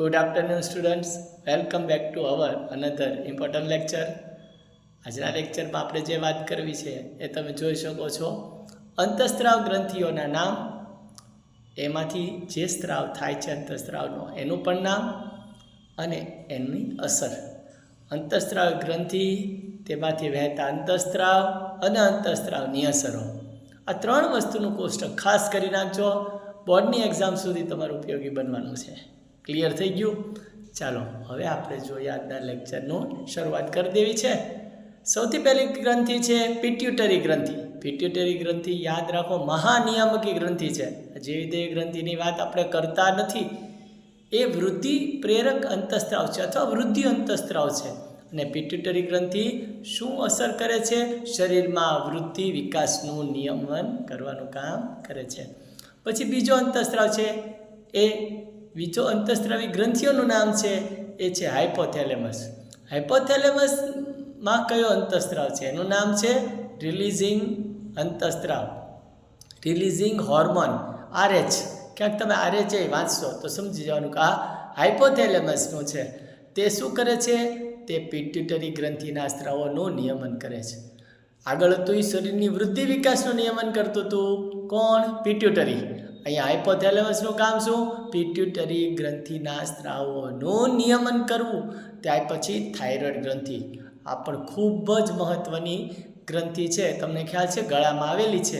Good afternoon students welcome back to our another important lecture આજના લેક્ચરમાં આપણે જે વાત કરવી છે એ તમે જોઈ શકો છો. અંતસ્ત્રાવ ગ્રંથિઓના નામ. એમાંથી જે સ્ત્રાવ થાય છે અંતસ્ત્રાવનો, એનું પણ નામ અને એની અસર. અંતસ્ત્રાવ ગ્રંથિ, તેમાંથી વહેતા અંતસ્ત્રાવ અને અંતસ્ત્રાવની અસરો. આ ત્રણ વસ્તુનું કોષ્ટક ખાસ કરી નાખજો. બોર્ડની એક્ઝામ સુધી તમારું ઉપયોગી બનવાનું છે. ક્લિયર થઈ ગયું? ચાલો, હવે આપણે જોઈએ આજના લેક્ચરનું શરૂઆત કરી દેવી છે. સૌથી પહેલી ગ્રંથિ છે પિટ્યુટરી ગ્રંથિ. પિટ્યુટરી ગ્રંથિ યાદ રાખો, મહાનિયામકી ગ્રંથિ છે. જેવી તે ગ્રંથિની વાત આપણે કરતા નથી, એ વૃદ્ધિ પ્રેરક અંતસ્ત્રાવ છે અથવા વૃદ્ધિ અંતસ્ત્રાવ છે. અને પિટ્યુટરી ગ્રંથિ શું અસર કરે છે? શરીરમાં વૃદ્ધિ વિકાસનું નિયમન કરવાનું કામ કરે છે. પછી બીજો અંતસ્ત્રાવ છે એ બીજો અંતસ્ત્રાવી ગ્રંથિઓનું નામ છે, એ છે હાઇપોથેલેમસ હાઇપોથેલેમસમાં કયો અંતસ્ત્રાવ છે? એનું નામ છે રિલીઝિંગ અંતસ્ત્રાવ. રિલીઝિંગ હોર્મોન આરએચ ક્યાંક તમે આરએચ વાંચશો તો સમજી જવાનું કે આ હાઇપોથેલેમસનું છે. તે શું કરે છે? તે પિટ્યુટરી ગ્રંથિના સ્ત્રાવોનું નિયમન કરે છે. આગળ હતું એ શરીરની વૃદ્ધિ વિકાસનું નિયમન કરતું હતું કોણ? પિટ્યુટરી અહીંયા હાઇપોથેલેમસનું કામ શું? પિટ્યુટરી ગ્રંથિના સ્ત્રાવોનું નિયમન કરવું. ત્યાર પછી થાઇરોઇડ ગ્રંથિ. આ પણ ખૂબ જ મહત્ત્વની ગ્રંથિ છે. તમને ખ્યાલ છે? ગળામાં આવેલી છે.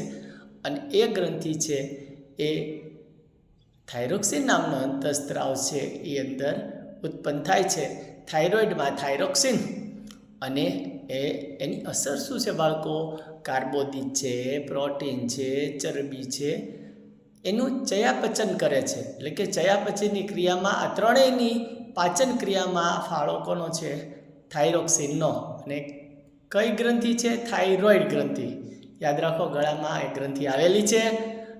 અને એ ગ્રંથિ છે એ થાઇરોક્સિન નામનો અંતસ્ત્રાવ છે. એ અંદર ઉત્પન્ન થાય છે. થાઇરોઇડમાં થાઇરોક્સિન અને એ એની અસર શું છે બાળકો? કાર્બોદિત છે, પ્રોટીન છે, ચરબી છે. એનું ચયાપચન કરે છે. એટલે કે ચયાપચયની ક્રિયામાં આ ત્રણેયની પાચન ક્રિયામાં ફાળો કોનો છે, થાઇરોક્સિનનો. અને કઈ ગ્રંથિ છે? થાઇરોઇડ ગ્રંથિ. યાદ રાખો, ગળામાં એ ગ્રંથિ આવેલી છે.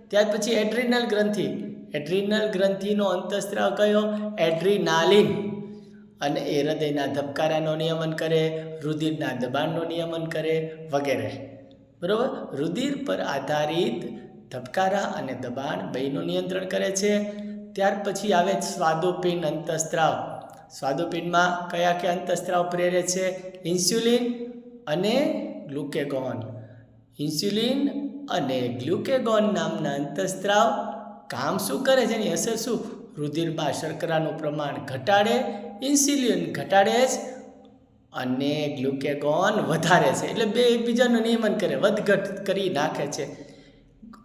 ત્યાર પછી એડ્રિનલ ગ્રંથિ. એડ્રિનલ ગ્રંથિનો અંતસ્ત્રાવ કયો? એડ્રિનાલિન. અને એ હૃદયના ધબકારાનો નિયમન કરે, રુધિરના દબાણનું નિયમન કરે વગેરે. બરાબર? રુધિર પર આધારિત ધબકારા અને દબાણ બેનું નિયંત્રણ કરે છે. ત્યાર પછી આવે સ્વાદુપિંડ અંતસ્ત્રાવ. સ્વાદુપિંડમાં કયા કયા અંતસ્ત્રાવ પ્રેરે છે? ઇન્સ્યુલિન અને ગ્લુકેગોન. ઇન્સ્યુલિન અને ગ્લુકેગોન નામના અંતસ્ત્રાવ કામ શું કરે છે? એની અસર શું? રુધિરમાં શર્કરાનું પ્રમાણ ઘટાડે, ઇન્સ્યુલિન ઘટાડે જ અને ગ્લુકેગોન વધારે છે. એટલે બે એકબીજાનું નિયમન કરે, વધઘટ કરી નાખે છે.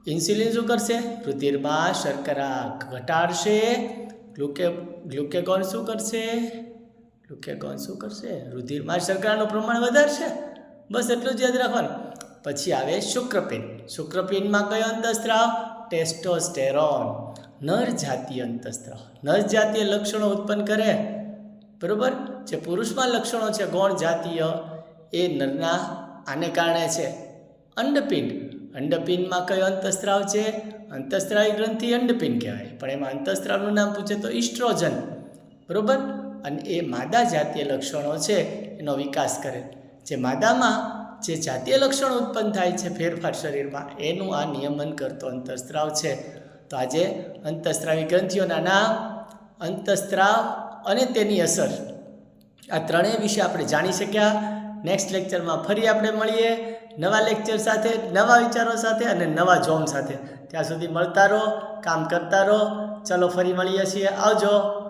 ઇન્સ્યુલિન શું કરશે? રુધિરમાં શર્કરા ઘટાડશે. ગ્લુકે, ગ્લુકેગોન શું કરશે? ગ્લુકેગોન શું કરશે? રુધિરમાં શર્કરાનું પ્રમાણ વધારશે. બસ એટલું જ યાદ રાખવાનું. પછી આવે શુક્રપિન શુક્રપિનમાં કયો અંતસ્ત્રાવ? ટેસ્ટોસ્ટેરોન. નર જાતીય અંતસ્ત્રાવ. નર જાતીય લક્ષણો ઉત્પન્ન કરે. બરોબર? જે પુરુષમાં લક્ષણો છે ગૌણ જાતીય, એ નરના, આને કારણે છે અંડપિંડ. અંડપિંડમાં કયો અંતસ્ત્રાવ છે? અંતઃસ્ત્રાવી ગ્રંથિ અંડપિંડ કહેવાય. પણ એમાં અંતસ્ત્રાવનું નામ પૂછે તો ઇસ્ટ્રોજન. બરોબર? અને એ માદા જાતીય લક્ષણો છે, એનો વિકાસ કરે. જે માદામાં જે જાતીય લક્ષણો ઉત્પન્ન થાય છે ફેરફાર શરીરમાં, એનું આ નિયમન કરતો અંતસ્ત્રાવ છે. તો આજે અંતસ્ત્રાવી ગ્રંથિઓના નામ, અંતસ્ત્રાવ અને તેની અસર. આ ત્રણેય વિશે આપણે જાણી શક્યા. નેક્સ્ટ લેક્ચરમાં ફરી આપણે મળીએ. નવા લેક્ચર સાથે, નવા વિચારો સાથે અને નવા જોમ સાથે. ત્યાં સુધી મળતા રહો, કામ કરતા રહો. ચલો ફરી મળીએ છીએ. આવજો.